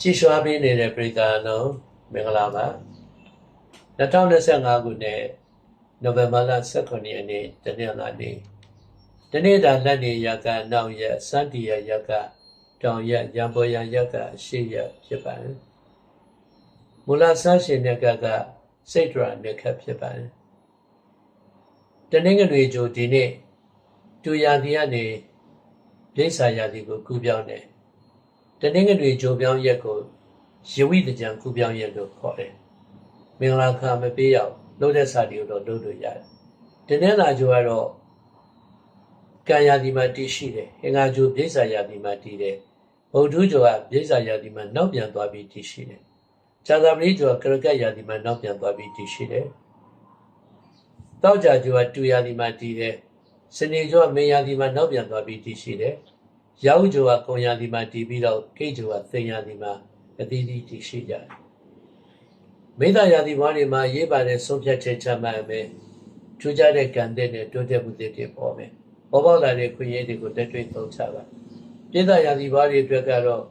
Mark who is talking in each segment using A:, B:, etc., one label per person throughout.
A: ကြည်ရွှာပေးနေတဲ့ပြည်သားအလုံးမင်္ဂလာပါ2025ခုနှစ်နိုဝင်ဘာလ18ရက်နေ့တနင်္လာနေ့တနေ့တာလက်နေရကနောက်ရက်စန္တီရရကတောင်ရက်ရံပေါ်ရန်ရကအရှိရက်ဖြစ်ပါတယ်မူလဆန်းရှင်မြတ်ကကစိတ်ဒရာမြတ်ခတ်ဖြစ်ပါတယ်တနင်္ဂနွေကြိုဒီနေ့တူရာဒီကနေပြိဿာရာဒီကိုကူးပြောင်းတယ် တနင်္ဂနွေကြိုပြောင်းရက်ကိုရဝိတကြံကူပြောင်းရက်လို့ခေါ်တယ်။မင်္ဂလာခါမပေးရောက်လို့တဲ့စာတီကိုတော့လုပ်လို့ရတယ်။တနင်္လာကြိုကတော့ကံရာဒီမှာတည်ရှိတယ်။အင်္ဂါကြိုပြိဿာရာဒီမှာတည်တယ်။ဗုဒ္ဓကြိုကပြိဿာရာဒီမှာနောက်ပြန်သွားပြီးတည်ရှိတယ်။ဇာတာပတိကြိုကကရကတ်ရာဒီမှာနောက်ပြန်သွားပြီးတည်ရှိတယ်။တောက်ကြကြိုကတူရာဒီမှာတည်တယ်။စနေကြိုကမေရာဒီမှာနောက်ပြန်သွားပြီးတည်ရှိတယ်။ ရောက်ကြိုကကုံရာဒီမှာတည်ပြီးတော့ကိတ်ကြိုကသိညာဒီမှာအသီးသီးတည်ရှိကြတယ်။မိသားရာဒီဘွားတွေမှာရေးပါတဲ့ဆုံးဖြတ်ချက်ချမှတ်ရမယ်။ထူးခြားတဲ့ကံတဲ့နဲ့တိုးတက်မှုတွေတွေပေါ်မယ်။ပေါ်ပေါက်လာတဲ့ခွင့်ရတွေကိုတက်တွေ့သုံးချပါ။ပြည်သားရာဒီဘွားတွေအတွက်ကတော့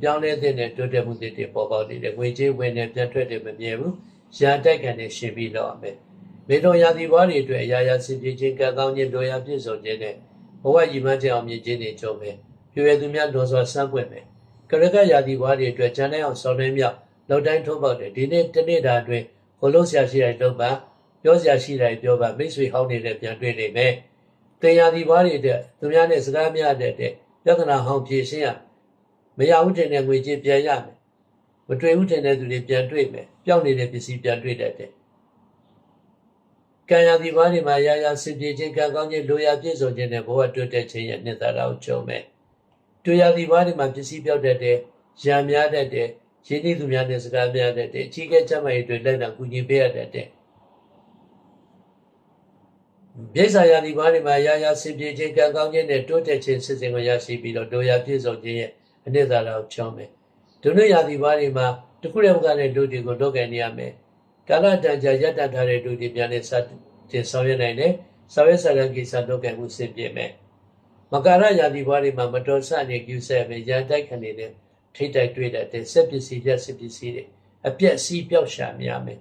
A: ပြောင်းလဲတဲ့နဲ့တိုးတက်မှုတွေတွေပေါ်ပေါက်နေတယ်။ငွေကြေးဝင်နေပြန်ထွက်တယ်မမြဲဘူး။ရာတိုက်ကန်နဲ့ရှင်ပြီးတော့ရမယ်။မေတော်ရာဒီဘွားတွေအတွက်အရာရာစင်ပြေခြင်းကံကောင်းခြင်းတို့ရာပြည့်စုံခြင်းနဲ့ဘဝရည်မှန်းချက်အောင်မြင်ခြင်းတွေကြုံမယ်။ ပြွေသူများလွန်စွာစမ်းပွင့်မယ်ကရကရာသီဘွားတွေအတွက်ဂျန်တဲ့အောင်ဆောင်းနှင်းမြောက်လောက်တိုင်းထုံးပေါက်တယ်ဒီနေ့တနေ့တာအတွင်းကိုလုံးဆရာရှိတဲ့လုပ်ပါပြောဆရာရှိတဲ့ပြောပါမိတ်ဆွေဟောင်းနေတဲ့ပြန်တွေ့နေမယ်တင်ရာသီဘွားတွေအတွက်သူများနဲ့စကားများတဲ့တဲ့ပြဿနာဟောင်းဖြေရှင်းရမရဘူးတင်တဲ့ငွေကြေးပြန်ရမယ်မတွေ့ဘူးတင်တဲ့သူတွေပြန်တွေ့မယ်ပျောက်နေတဲ့ပစ္စည်းပြန်တွေ့တတ်တယ်ကံရာသီဘွားတွေမှာရာရာစင်ပြေခြင်းကံကောင်းခြင်းလိုရာပြည့်စုံခြင်းနဲ့ဘဝတွေ့တဲ့ခြင်းရဲ့နှစ်သာရကိုကြုံမယ် တွေ့ရသည်ဘာတွေမှာပစ္စည်းပြောက်တတ်တယ်၊ရံများတတ်တယ်၊ရင်းနှီးသူများနဲ့စကားများတတ်တယ်၊အကြီးအကဲချမ်းသာရေးတွေလက်နံကူညီပေးရတတ်တယ်။ပြိဿာယာဒီဘာတွေမှာရာရာစင်ပြေခြင်းကံကောင်းခြင်းနဲ့တိုးတက်ခြင်းစစ်စင်ကိုရရှိပြီးတော့တို့ရပြည့်စုံခြင်းရဲ့အနှစ်သာရကိုချောင်းမယ်။ဒုနရာဒီဘာတွေမှာတစ်ခုတည်းမကတဲ့လူတွေကိုလုပ်ကြနေရမယ်။ကာလတန်ကြာရပ်တန့်ထားတဲ့လူတွေများနဲ့စတင်ဆောင်ရွက်နိုင်တယ်။ဆောင်ရွက်စာရန်ကိစ္စလုပ်ကြမှုစင်ပြေမယ်။ မကာရယာတိဘွားတွေမှာမတော်ဆနေကျူဆဲပဲရန်တိုက်ခဏနေတဲ့ထိတ်တိုက်တွေ့တတ်တဲ့စက်ပစ္စည်းပြက်စက်ပစ္စည်းတွေအပြက်စီးပြောက်ရှာများမယ်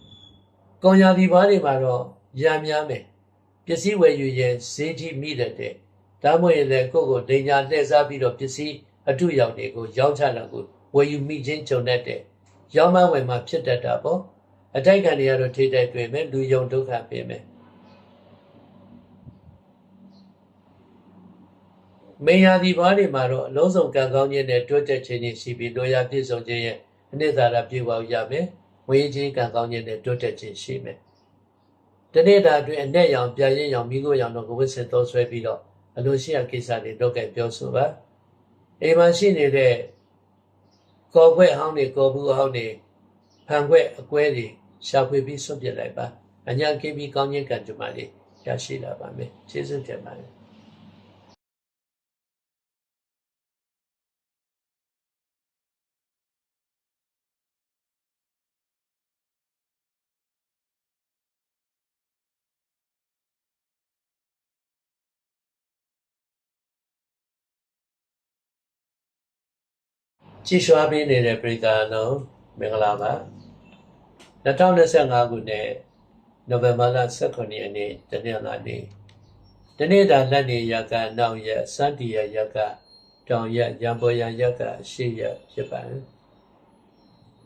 A: ။ကောင်းယာတိဘွားတွေမှာတော့ရံများမယ်။ပစ္စည်းဝယ်ယူရင်ဈေးကြီးမိတတ်တဲ့ဒါမှမဟုတ်ရင်လည်းကိုယ့်ကိုဒိညာလှည့်စားပြီးတော့ပစ္စည်းအထုရောက်တွေကိုရောင်းချတာကိုဝယ်ယူမိခြင်းကြုံတတ်တဲ့ရောင်းမဝယ်မှာဖြစ်တတ်တာပေါ့။အတိုက်ခံတွေကတော့ထိတ်တိုက်တွေ့မယ်လူယုံဒုက္ခပေးမယ်။ မေယာဒီဘာတွေမှာတော့အလုံးစုံကံကောင်းခြင်းနဲ့တွတ်တက်ခြင်းတွေရှိပြီးလိုရာပြည့်စုံခြင်းရဲ့အနှစ်သာရပြည့်ဝရမယ်။ဝေခြင်းကံကောင်းခြင်းနဲ့တွတ်တက်ခြင်းရှိမယ်။တနေ့တာအတွင်းအ내ရောင်ပြရင်ရောင်မိကိုရောင်တို့ကိုဝစ်စင်သုံးဆွဲပြီးတော့အလိုရှိရာကိစ္စတွေလုပ်ခဲ့ပြောဆိုပါ။အိမ်မှာရှိနေတဲ့ကော်ခွဲအဟောင်းတွေကော်ဘူးအဟောင်းတွေဖန်ခွဲအကွဲတွေရှာဖွေပြီးဆွတ်ပြစ်လိုက်ပါ။အညာကိပြီးကောင်းခြင်းကံကြမ္မာတွေရရှိလာပါမယ်။ကျေးဇူးတင်ပါတယ်။ ကြည်ရွှာပေးနေတဲ့ပြည်သားအလုံးမင်္ဂလာပါ2025ခုနှစ်နိုဝင်ဘာလ18ရက်နေ့တနင်္လာနေ့တနေ့တာလက်နေရကနောက်ရက်စန္တီရရကတောင်ရက်ရံပေါ်ရန်ရကအရှိရက်ဖြစ်ပါတယ်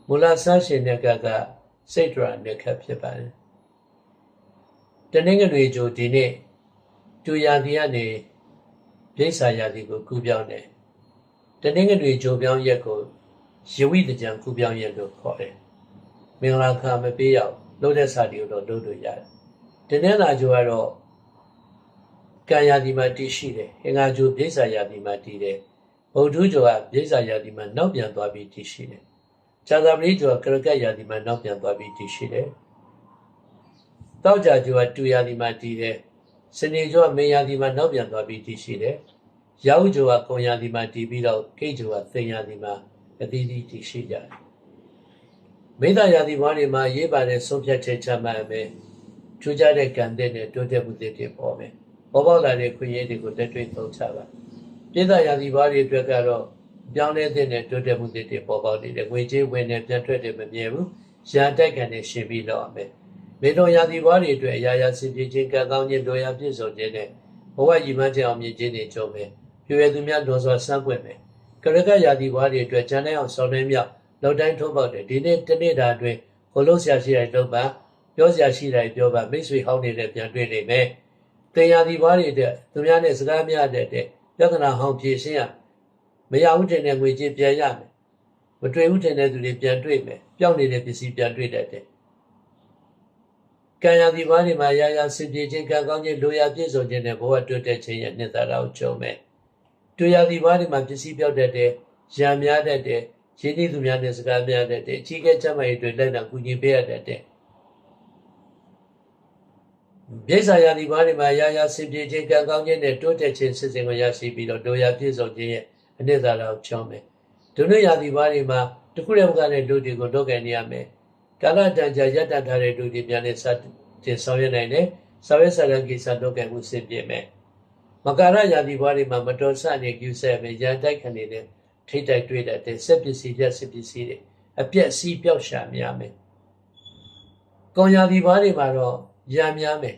A: မူလဆန်းရှင်မြတ်ကကစိတ်ဒရာမြတ်ခတ်ဖြစ်ပါတယ်တနင်္ဂနွေကြိုဒီနေ့တူရာဒီကနေပြိဿာရာဒီကိုကူပြောင်းတယ် တနင်္ဂနွေကြိုပြောင်းရက်ကိုရဝိတကြံကူပြောင်းရက်လို့ခေါ်တယ်။မင်္ဂလာခါမပေးရောက်လို့တဲ့စာတီကိုတော့လုပ်လို့ရတယ်။တနင်္လာကြိုကတော့ကံရာဒီမှာတည်ရှိတယ်။အင်္ဂါကြိုပြိဿာရာဒီမှာတည်တယ်။ဗုဒ္ဓကြိုကပြိဿာရာဒီမှာနောက်ပြန်သွားပြီးတည်ရှိတယ်။ဇာတာပတိကြိုကကရကတ်ရာဒီမှာနောက်ပြန်သွားပြီးတည်ရှိတယ်။တောက်ကြကြိုကတူရာဒီမှာတည်တယ်။စနေကြိုကမေရာဒီမှာနောက်ပြန်သွားပြီးတည်ရှိတယ်။ ရောက်ကြိုကကုံရာဒီမှာတည်ပြီးတော့ကိတ်ကြိုကသိညာဒီမှာအသီးသီးတည်ရှိကြတယ်။မိသားရာဒီဘွားတွေမှာရေးပါတဲ့ဆုံးဖြတ်ချက်ချမှတ်ရမယ်။ထူးခြားတဲ့ကံတဲ့နဲ့တိုးတက်မှုတွေတွေပေါ်မယ်။ပေါ်ပေါက်လာတဲ့ခွင့်ရတွေကိုတက်တွေ့သုံးချပါ။ပြည်သားရာဒီဘွားတွေအတွက်ကတော့ပြောင်းလဲတဲ့နဲ့တိုးတက်မှုတွေတွေပေါ်ပေါက်နေတယ်ငွေကြေးဝင်နေပြန်ထွက်တယ်မမြဲဘူးရာတိုက်ကန်နဲ့ရှင်ပြီးတော့မယ်မေတော်ရာသီဘွားတွေအတွက်အရာရာစင်ပြေခြင်းကံကောင်းခြင်းတို့ရာပြည့်စုံခြင်းနဲ့ဘဝရည်မှန်းချက်အောင်မြင်ခြင်းတွေကြုံမယ် ပြည့်ရသူများတော်စွာစမ်းပွင့်မယ်ကရကရာသီဘွားတွေအတွက်ဂျန်တဲ့အောင်ဆောင်းနေမြောက်လောက်တိုင်းထုံးပေါက်တယ်ဒီနေ့တနေ့တာအတွင်းကိုလုံးဆရာရှိတဲ့လုပ်ပါပြောဆရာရှိတဲ့ပြောပါမိတ်ဆွေဟောင်းနေတဲ့ပြန်တွေ့နေမယ်တင်ရာသီဘွားတွေအတွက်သူများနဲ့စကားများတဲ့တဲ့ပြဿနာဟောင်းဖြေရှင်းရမရဘူးတင်တဲ့ငွေကြေးပြန်ရမယ်မတွေ့ဘူးတင်တဲ့သူတွေပြန်တွေ့မယ်ပျောက်နေတဲ့ပစ္စည်းပြန်တွေ့တတ်တယ်ကံရသည်ဘာတွေမှာရာရာစင်ပြေခြင်းကံကောင်းခြင်းလိုရာပြည့်စုံခြင်းနဲ့ဘဝတွေ့တဲ့ခြင်းရဲ့နှစ်သာရကိုကြုံမယ် တွေ့ရသည်ဘာတွေမှာပစ္စည်းပြောက်တတ်တယ်ရံများတတ်တယ်ရင်းနှီးသူများနဲ့စကားများတတ်တယ်အကြီးကဲကျမ်းမာရေးတွေလက်နာကူညီပေးရတတ်တယ်ပြိဿာယာဒီဘာတွေမှာရာရာစင်ပြေခြင်းကံကောင်းခြင်းနဲ့တိုးတက်ခြင်းစစ်စင်ကိုရရှိပြီးတော့လိုရာပြည့်စုံခြင်းရဲ့အနှစ်သာရကိုကြုံမယ်ဒုနရာဒီဘာတွေမှာတခုတည်းမကတဲ့လူတွေကိုတော့ကန်နေရမယ်ကာလတန်ကြာရပ်တန့်ထားတဲ့လူတွေပြန်နဲ့စတင်ဆောင်ရွက်နိုင်တယ်ဆောင်ရွက်စာရန်ကိစ္စတော့ကန်မှုစင်ပြမယ် မကာရယာဒီဘာတွေမှာမတော်ဆနေကျူဆဲမယ်ရန်တိုက်ခနေတဲ့ထိတ်တိုက်တွေ့တဲ့စက်ပစ္စည်းပြက်စက်ပစ္စည်းတွေအပြက်စီးပြောက်ရှာများမယ်ကောင်းယာဒီဘာတွေမှာတော့ရံများမယ်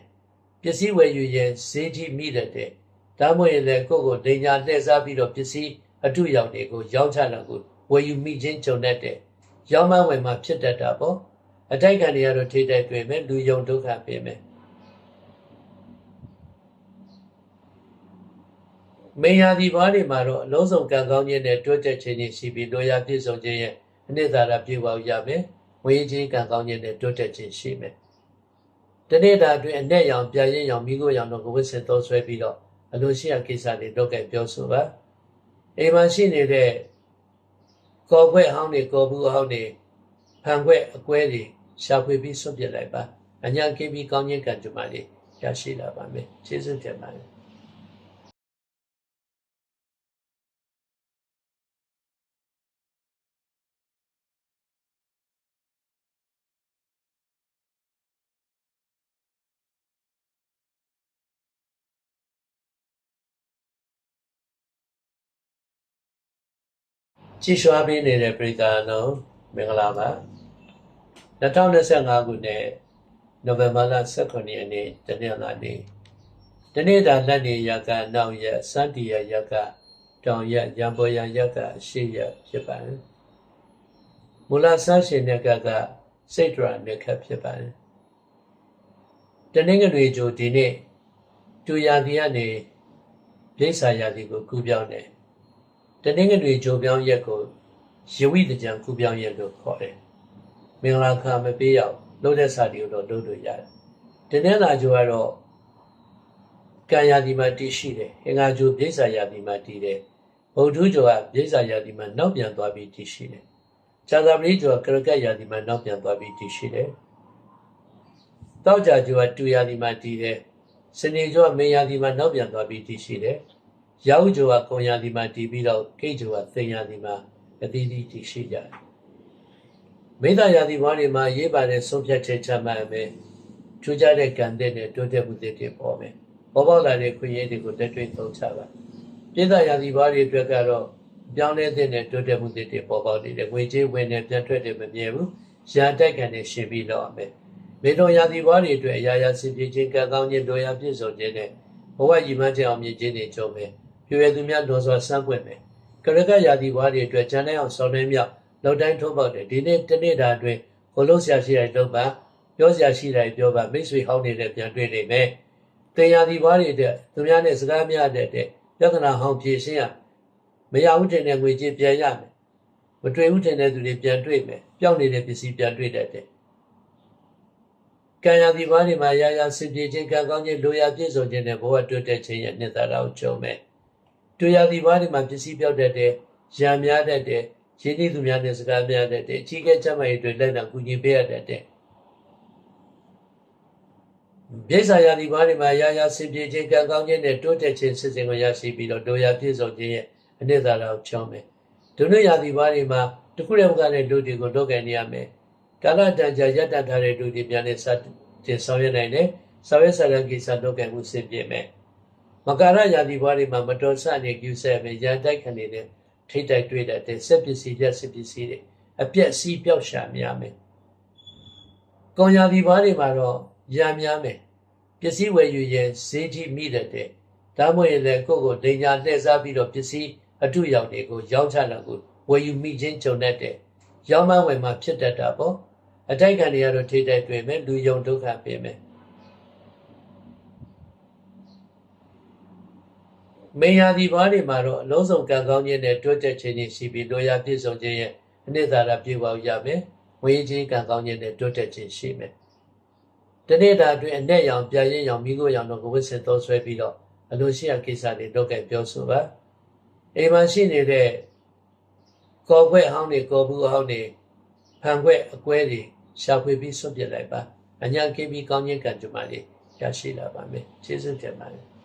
A: ပစ္စည်းဝယ်ယူရင်ဈေးကြီးမိတဲ့တဲ့ဒါမှမဟုတ်လည်းကိုယ့်ကိုဒိညာလှည့်စားပြီးတော့ပစ္စည်းအထုရောက်တွေကိုရောင်းချတော့ကိုဝယ်ယူမိခြင်းကြုံတတ်တဲ့ရောင်းမဝယ်မှာဖြစ်တတ်တာပေါ့အတိုက်ခံတွေကတော့ထိတိုက်တွေ့မယ်လူယုံဒုက္ခပေးမယ် မေယာဒီဘာတွေမှာတော့အလုံးစုံကံကောင်းခြင်းနဲ့တွဲတက်ခြင်းတွေရှိပြီးလိုရာပြည့်စုံခြင်းရဲ့အနှစ်သာရပြေဝရမယ်ဝေးခြင်းကံကောင်းခြင်းနဲ့တွဲတက်ခြင်းရှိမယ်တနေ့တာအတွင်းအ내ရောင်ပြရင်ရောင်မိကိုရောင်တို့ကိုဝစ်စင်သုံးဆွဲပြီးတော့အလိုရှိရကိစ္စတွေတော့ကဲပြောဆိုပါအိမ်မှာရှိနေတဲ့ကော်ခွဲ့ဟောင်းတွေကော်ဘူးဟောင်းတွေဖန်ခွဲ့အကွဲတွေရှာဖွေပြီးဆွတ်ပြလိုက်ပါအညာကိပြီးကောင်းခြင်းကံကြမ္မာလေးရရှိလာပါမယ်ကျေးဇူးတင်ပါတယ် ကြည်ရွှာပေးနေတဲ့ပြည်သားလုံးမင်္ဂလာပါ2025ခုနှစ်နိုဝင်ဘာလ18ရက်နေ့တနင်္လာနေ့တနေ့တာလက်နေရကနောက်ရက်စန္တီရရကတောင်ရက်ရံပေါ်ရရကအရှိရဖြစ်ပါတယ်မူလဆန်းရှင်မြတ်ကကစိတ်ဒရာမြတ်ခတ်ဖြစ်ပါတယ်တနင်္ဂနွေကြိုဒီနေ့တူရသည်ကနေပြိဿာရာသီကိုကူးပြောင်းတယ် တနင်္ဂနွေကြိုပြောင်းရက်ကိုရဝိတကြံကူးပြောင်းရက်လို့ခေါ်တယ်။မင်္ဂလာခါမပေးရောက်လို့တဲ့စာတီကိုတော့လုပ်လို့ရတယ်။တနင်္လာကြိုကတော့ကံရာဒီမှာတည်ရှိတယ်။အင်္ဂါကြိုပြိဿာရာဒီမှာတည်တယ်။ဗုဒ္ဓကြိုကပြိဿာရာဒီမှာနောက်ပြန်သွားပြီးတည်ရှိတယ်။ဇာတာပရိကြိုကကရကတ်ရာဒီမှာနောက်ပြန်သွားပြီးတည်ရှိတယ်။တောက်ကြကြိုကတူရာဒီမှာတည်တယ်။စနေကြိုကမေရာဒီမှာနောက်ပြန်သွားပြီးတည်ရှိတယ်။ ရာဟုဂျိုကကွန်ရာဒီမှာတည်ပြီးတော့ကိတ်ဂျိုကသိညာဒီမှာအသီးသီးတည်ရှိကြတယ်မိသားရာဒီဘွားတွေမှာရေးပါတဲ့ဆုံးဖြတ်ချက်ချမှတ်မယ်ထူးခြားတဲ့ကံတဲ့နဲ့တိုးတက်မှုတွေပေါ်မယ်ပေါ်ပေါက်လာတဲ့ခွင့်ရတွေကိုလက်တွေ့သုံးချပါပြည်သားရာဒီဘွားတွေအတွက်ကတော့ပြောင်းလဲတဲ့နဲ့တိုးတက်မှုတွေပေါ်ပေါက်နေတယ်ငွေကြေးဝင်နေပြန်ထွက်တယ်မမြဲဘူးရာတိုက်ကန်နဲ့ရှင်ပြီးတော့မယ်မေတော်ရာဒီဘွားတွေအတွက်အရာရာစင်ပြေခြင်းကံကောင်းခြင်းတို့ရာပြည့်စုံခြင်းနဲ့ဘဝရည်မှန်းချက်အောင်မြင်ခြင်းတွေကြုံမယ် ပြည့်ရသူများတော်စွာစမ်းပွင့်မယ်ကရကရာသီဘွားတွေအတွက်ဂျန်တဲ့အောင်ဆောင်းနေမြောက်လောက်တိုင်းထုံးပေါက်တယ်ဒီနေ့တနေ့တာအတွင်းကိုလုံးဆရာရှိတဲ့လုပ်ပါပြောဆရာရှိတဲ့ပြောပါမိတ်ဆွေဟောင်းနေတဲ့ပြန်တွေ့နေမယ်တင်ရာသီဘွားတွေအတွက်သူများနဲ့စကားများတဲ့တဲ့ပြဿနာဟောင်းဖြေရှင်းရမရဘူးတင်တဲ့ငွေကြေးပြန်ရမယ်မတွေ့ဘူးတင်တဲ့သူတွေပြန်တွေ့မယ်ပျောက်နေတဲ့ပစ္စည်းပြန်တွေ့တတ်တယ်ကံရသည်ဘာတွေမှာရာရာစင်ပြေခြင်းကံကောင်းခြင်းလိုရာပြည့်စုံခြင်းနဲ့ဘဝတွေ့တဲ့ခြင်းရဲ့နှစ်သာရကိုကြုံမယ် တွေ့ရသည်ဘာတွေမှာပစ္စည်းပြောက်တတ်တယ်ရံများတတ်တယ်ရင်းနှီးသူများနဲ့စကားများတတ်တယ်အကြီးကဲကျမ်းမာရေးတွေလက်နာကူညီပေးရတတ်တယ်ပြိဿာယာဒီဘာတွေမှာရာရာစင်ပြေခြင်းကံကောင်းခြင်းနဲ့တိုးတက်ခြင်းစစ်စင်ကိုရရှိပြီးတော့တို့ရပြည့်စုံခြင်းရဲ့အနှစ်သာရကိုချောင်းမယ်ဒုနရာဒီဘာတွေမှာတခုတည်းမကတဲ့လူတွေကိုတော့ကန်နေရမယ်ကာလတန်ကြာရပ်တန့်ထားတဲ့လူတွေပြန်နဲ့စတင်ဆောင်ရွက်နိုင်တယ်ဆောင်ရွက်စာရန်ကိစ္စတော့ကန်မှုစစ်ပြည့်မယ် မကာရယာတိဘွားတွေမှာမတော်ဆနေကျူဆဲမယ်ရန်တိုက်ခနေတဲ့ထိတ်တိုက်တွေ့တတ်တဲ့စက်ပစ္စည်းပြက်စက်ပစ္စည်းတွေအပြက်စီးပျောက်ရှာများမယ်။ကောင်းရာဒီဘားတွေမှာတော့ရံများမယ်။ပစ္စည်းဝယ်ယူရင်ဈေးကြီးမိတတ်တဲ့ဒါမှမဟုတ်ရင်လည်းကိုယ့်ကိုဒိညာလှည့်စားပြီးတော့ပစ္စည်းအထုရောက်တွေကိုရောင်းချတာကိုဝယ်ယူမိချင်းကြုံတတ်တဲ့ရောင်းမဝယ်မှာဖြစ်တတ်တာပေါ့။အတိုက်ခံတွေကတော့ထိတ်တိုက်တွေ့မယ်လူယုံဒုက္ခပေးမယ်။ မေယာဒီဘားတွေမှာတော့အလုံးစုံကံကောင်းခြင်းနဲ့တွဲတက်ခြင်းတွေရှိပြီးလိုရာပြည့်စုံခြင်းရဲ့အနှစ်သာရပြေပေါရမယ်။ဝေးခြင်းကံကောင်းခြင်းနဲ့တွဲတက်ခြင်းရှိမယ်။တနေ့တာအတွင်းအ내ရောင်ပြရင်ရောင်မိကိုရောင်တို့ကိုဝစ်စင်သုံးဆွဲပြီးတော့အလိုရှိရာကိစ္စတွေတော့ကဲပြောဆိုပါ။အိမ်မှာရှိနေတဲ့ကော်ခွဲ့ဟောင်းတွေကော်ဘူးဟောင်းတွေဖန်ခွဲ့အကွဲတွေရှာဖွေပြီးဆွတ်ပြစ်လိုက်ပါ။အညာကင်းပြီးကောင်းခြင်းကံကြမ္မာလေးရရှိလာပါမယ်။ကျေးဇူးတင်ပါတယ်။